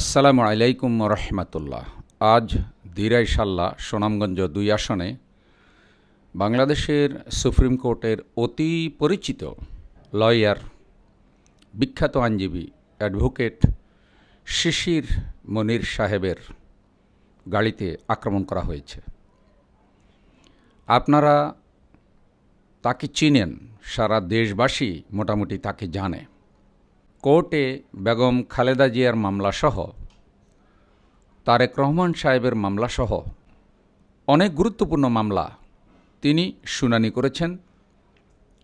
আসসালামু আলাইকুম রহমতুল্লাহ। আজ দিরাই সাল্লা সুনামগঞ্জ দুই আসনে বাংলাদেশের সুপ্রিম কোর্টের অতি পরিচিত লয়ার, বিখ্যাত আইনজীবী, অ্যাডভোকেট শিশির মনির সাহেবের গাড়িতে আক্রমণ করা হয়েছে। আপনারা তাকে চিনেন, সারা দেশবাসী মোটামুটি তাকে জানে। কোর্টে বেগম খালেদা জিয়ার মামলাসহ, তারেক রহমান সাহেবের মামলাসহ অনেক গুরুত্বপূর্ণ মামলা তিনি শুনানি করেছেন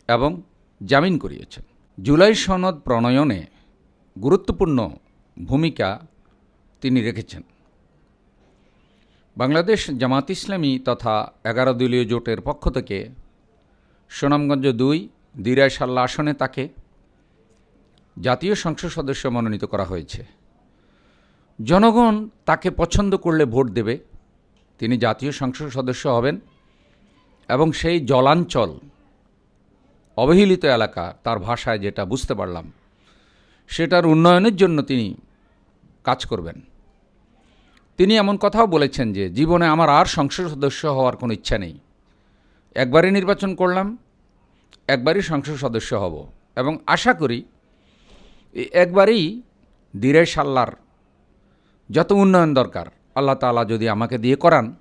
এবং জামিন করিয়েছেন। জুলাই সনদ প্রণয়নে গুরুত্বপূর্ণ ভূমিকা তিনি রেখেছেন। বাংলাদেশ জামাত ইসলামী তথা এগারো দলীয় জোটের পক্ষ থেকে সুনামগঞ্জ দুই, দিরাই সাল্লা আসনে তাকে জাতীয় সংসদ সদস্য মনোনীত করা হয়েছে। জনগণ তাকে পছন্দ করলে ভোট দেবে। তিনি জাতীয় সংসদ সদস্য হবেন এবং সেই জলাঞ্চল, অবহেলিত এলাকা, তার ভাষায় যেটা বুঝতে পারলাম, সেটার উন্নয়নের জন্য তিনি কাজ করবেন। তিনি এমন কথাও বলেছেন যে, জীবনে আমার আর সংসদ সদস্য হওয়ার কোনো ইচ্ছা নেই। একবারই নির্বাচন করলাম, একবারই সংসদ সদস্য হব এবং আশা করি একবারেই দিরে সাল্লার যত উন্নয়ন দরকার, আল্লাহ তালা যদি আমাকে দিয়ে করান,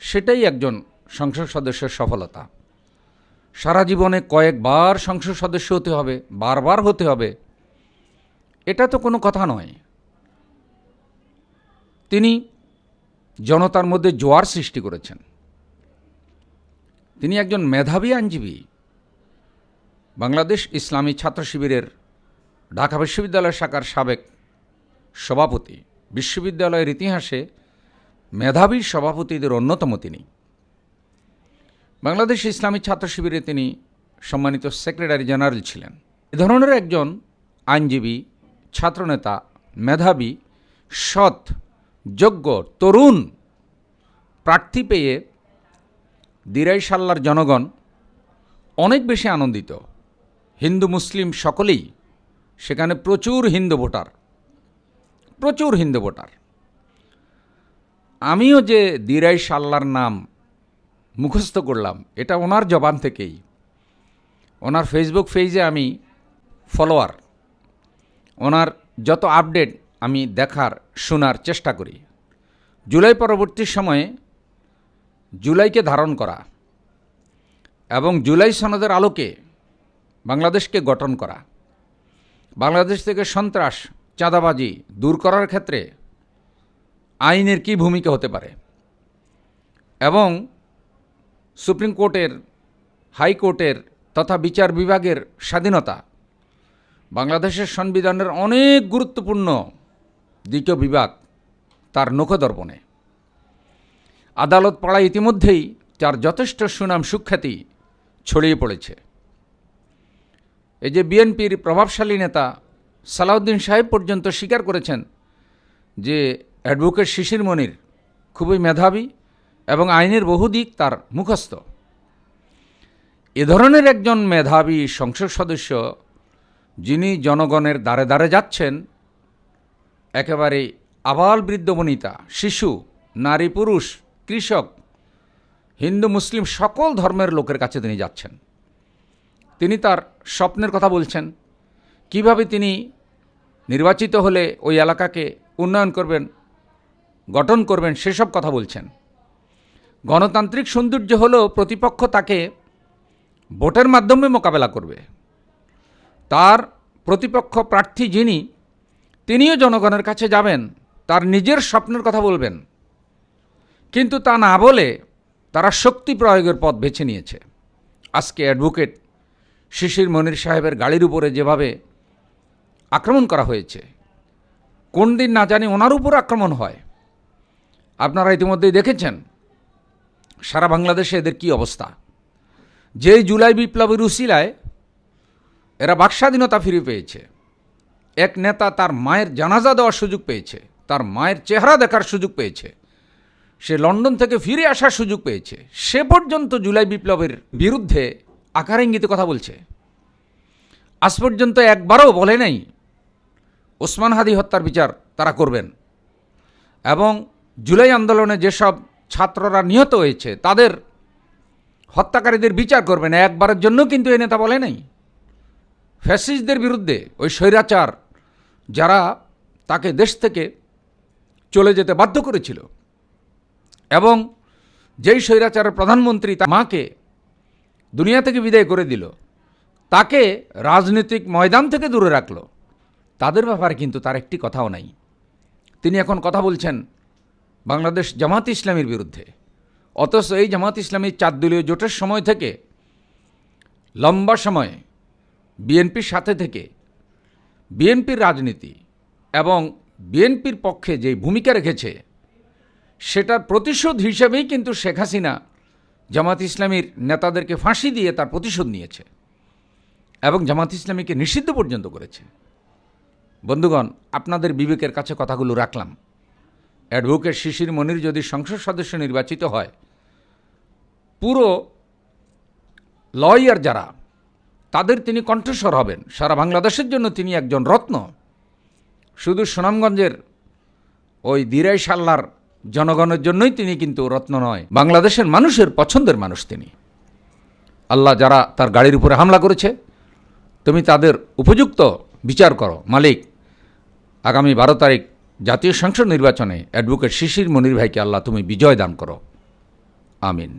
সেটাই একজন সংসদ সদস্যের সফলতা। সারা জীবনে কয়েকবার সংসদ সদস্য হতে হবে, বারবার হতে হবে, এটা তো কোনো কথা নয়। তিনি জনতার মধ্যে জোয়ার সৃষ্টি করেছেন। তিনি একজন মেধাবী আইনজীবী। বাংলাদেশ ইসলামী ছাত্র শিবিরের ঢাকা বিশ্ববিদ্যালয় শাখার সাবেক সভাপতি। বিশ্ববিদ্যালয়ের ইতিহাসে মেধাবী সভাপতিদের অন্যতম তিনি। বাংলাদেশ ইসলামী ছাত্র শিবিরে তিনি সম্মানিত সেক্রেটারি জেনারেল ছিলেন। এ ধরনের একজন আইনজীবী, ছাত্রনেতা, মেধাবী, সৎ, যোগ্য, তরুণ প্রার্থী পেয়ে দিরাই সাল্লার জনগণ অনেক বেশি আনন্দিত। হিন্দু, মুসলিম সকলেই সেখানে প্রচুর হিন্দু ভোটার, প্রচুর হিন্দু ভোটার। আমিও যে দিরাই সাল্লার নাম মুখস্থ করলাম, এটা ওনার জবান থেকেই। ওনার ফেসবুক পেজে আমি ফলোয়ার, ওনার যত আপডেট আমি দেখার, শোনার চেষ্টা করি। জুলাই পরবর্তী সময়ে জুলাইকে ধারণ করা এবং জুলাই সনদের আলোকে বাংলাদেশকে গঠন করা। বাংলাদেশ থেকে সন্ত্রাস, চাঁদাবাজি দূর করার ক্ষেত্রে আইনের কী ভূমিকা হতে পারে? এবং সুপ্রিম কোর্টের হাইকোর্টের তথা বিচার বিভাগের স্বাধীনতা বাংলাদেশের সংবিধানের অনেক গুরুত্বপূর্ণ দ্বিতীয় বিভাগ তার নখদর্পণে। আদালত পাড়া ইতিমধ্যেই তার যথেষ্ট সুনাম সুখ্যাতি ছড়িয়ে পড়েছে। এই যে বিএনপির প্রভাবশালী নেতা সালাউদ্দিন সাহেব পর্যন্ত স্বীকার করেছেন যে অ্যাডভোকেট শিশির মনির খুবই মেধাবী এবং আইনের বহু দিক তার মুখস্থ। এ ধরনের একজন মেধাবী সংসদ সদস্য যিনি জনগণের দ্বারে দ্বারে যাচ্ছেন, একেবারে আবাল বৃদ্ধ বনিতা, শিশু, নারী, পুরুষ, কৃষক, হিন্দু, মুসলিম সকল ধর্মের লোকের কাছে তিনি যাচ্ছেন। তিনি তার স্বপ্নের কথা বলছেন। কীভাবে তিনি নির্বাচিত হলে ওই এলাকাকে উন্নয়ন করবেন, গঠন করবেন, সেসব কথা বলছেন। গণতান্ত্রিক সৌন্দর্য হলেও প্রতিপক্ষ তাকে ভোটের মাধ্যমে মোকাবেলা করবে। তার প্রতিপক্ষ প্রার্থী যিনি, তিনিও জনগণের কাছে যাবেন, তার নিজের স্বপ্নের কথা বলবেন। কিন্তু তা না বলে তারা শক্তি প্রয়োগের পথ বেছে নিয়েছে। আজকে অ্যাডভোকেট শিশির মনির সাহেবের গাড়ির উপরে যেভাবে আক্রমণ করা হয়েছে, কোন দিন না জানি ওনার উপর আক্রমণ হয়। আপনারা ইতিমধ্যেই দেখেছেন সারা বাংলাদেশে এদের কি অবস্থা। যেই জুলাই বিপ্লবের উশিলায় এরা বাকস্বাধীনতা ফিরে পেয়েছে, এক নেতা তার মায়ের জানাজা দেওয়ার সুযোগ পেয়েছে, তার মায়ের চেহারা দেখার সুযোগ পেয়েছে, সে লন্ডন থেকে ফিরে আসার সুযোগ পেয়েছে। সে পর্যন্ত জুলাই বিপ্লবের বিরুদ্ধে আকার ইঙ্গিতে কথা বলছে। আজ পর্যন্ত একবারও বলে নাই, ওসমান হাদি হত্যার বিচার তারা করবেন। এবং জুলাই আন্দোলনে যেসব ছাত্ররা নিহত হয়েছে, তাদের হত্যাকারীদের বিচার করবেন। একবারের জন্য কিন্তু এ নেতা বলে নাই। ফ্যাসিস্টদের বিরুদ্ধে ওই স্বৈরাচার যারা তাকে দেশ থেকে চলে যেতে বাধ্য করেছিল। এবং যেই স্বৈরাচারের প্রধানমন্ত্রী তার মাকে দুনিয়া থেকে বিদায় করে দিল। তাকে রাজনৈতিক ময়দান থেকে দূরে রাখল। তাদের ব্যাপারে কিন্তু তার একটি কথাও নাই। তিনি এখন কথা বলছেন বাংলাদেশ জামাত ইসলামীর বিরুদ্ধে। অথচ এই জামাত ইসলামীর চার দলীয় জোটের সময় থেকে, লম্বা সময় বিএনপির সাথে থেকে, বিএনপির রাজনীতি এবং বিএনপির পক্ষে যে ভূমিকা রেখেছে, সেটার প্রতিশোধ হিসেবেই কিন্তু শেখ হাসিনা জামাত ইসলামীর নেতাদেরকে ফাঁসি দিয়ে তার প্রতিশোধ নিয়েছে এবং জামাত ইসলামীকে নিষিদ্ধ পর্যন্ত করেছে। বন্ধুগণ, আপনাদের বিবেকের কাছে কথাগুলো রাখলাম। অ্যাডভোকেট শিশির মনির যদি সংসদ সদস্য নির্বাচিত হয়, পুরো লয়ার যারা, তাদের তিনি কণ্ঠস্বর হবেন। সারা বাংলাদেশের জন্য তিনি একজন রত্ন। শুধু সুনামগঞ্জের ওই দিরাই সাল্লার জনগণের জন্যই তিনি কিন্তু রত্ন নয়, বাংলাদেশের মানুষের পছন্দের মানুষ তিনি। আল্লাহ যারা তার গাড়ির উপরে হামলা করেছে, তুমি তাদের উপযুক্ত বিচার করো, মালিক। আগামী বারো তারিখ জাতীয় সংসদ নির্বাচনে অ্যাডভোকেট শিশির মনির ভাইকে আল্লাহ তুমি বিজয় দান করো। আমিন।